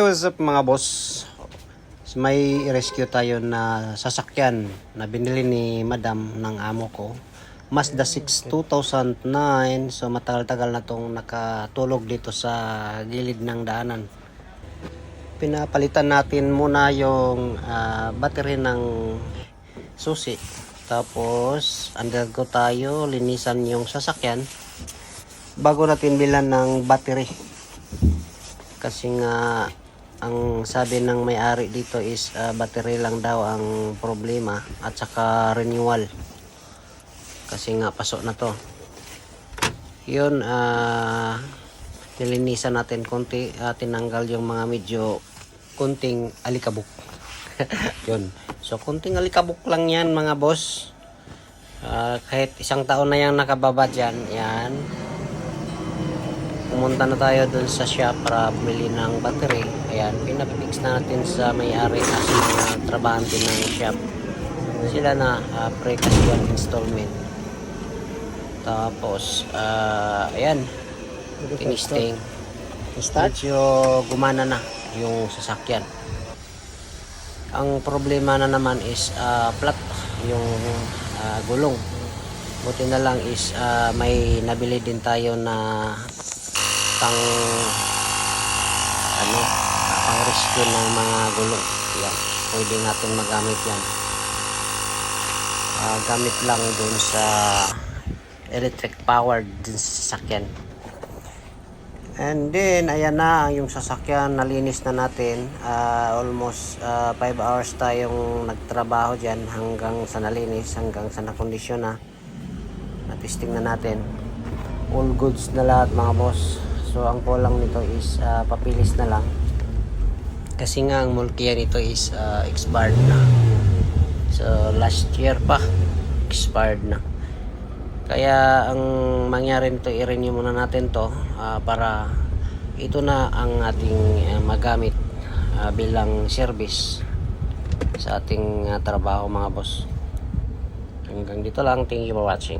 Hey, what's up mga boss? May rescue tayo na sasakyan na binili ni madam ng amo ko. Mazda 6 2009. So matagal-tagal na tong nakatulog dito sa gilid ng daanan. Pinapalitan natin muna yung ah, battery ng susi. Tapos undergo tayo, linisan yung sasakyan bago natin bilan ng battery kasi nga ang sabi ng may-ari dito is ah, battery lang daw ang problema at saka renewal. Kasi nga pasok na to. Yun ah nilinisan natin konti ah, tinanggal yung mga medyo kunting alikabok. Yun. So kunting alikabok lang yan mga boss. Ah, kahit isang taon na yung nakababa dyan yan pumunta na tayo dun sa shop para bumili ng battery. Ayan, pinapix na natin sa may-ari kasi na trabahante ng shop. Sila na uh, pre kasi yung installment. Tapos, ah, ayan, tinisting. Medyo gumana na yung sasakyan. Ang problema na naman is ah, flat yung ah, gulong. Buti na lang is ah, may nabili din tayo na pang ano ah, pang rescue ng mga gulong. Yan. Pwede natin magamit yan. Ah, gamit lang dun sa electric powered din sa sasakyan. And then, ayan na yung sasakyan, nalinis na natin. Ah, almost 5 hours tayong nagtrabaho dyan hanggang sa nalinis, hanggang sa nakondisyon na. Natisting na natin. All goods na lahat mga boss. So, ang kulang nito is ah, papilis na lang. Kasi nga, ang mulkiya nito is ah, expired na. So, last year pa, expired na. Kaya ang mangyari nito, i-renew muna natin to ah, para ito na ang ating ah, magamit ah, bilang service sa ating ah, trabaho mga boss. Hanggang dito lang. Thank you for watching.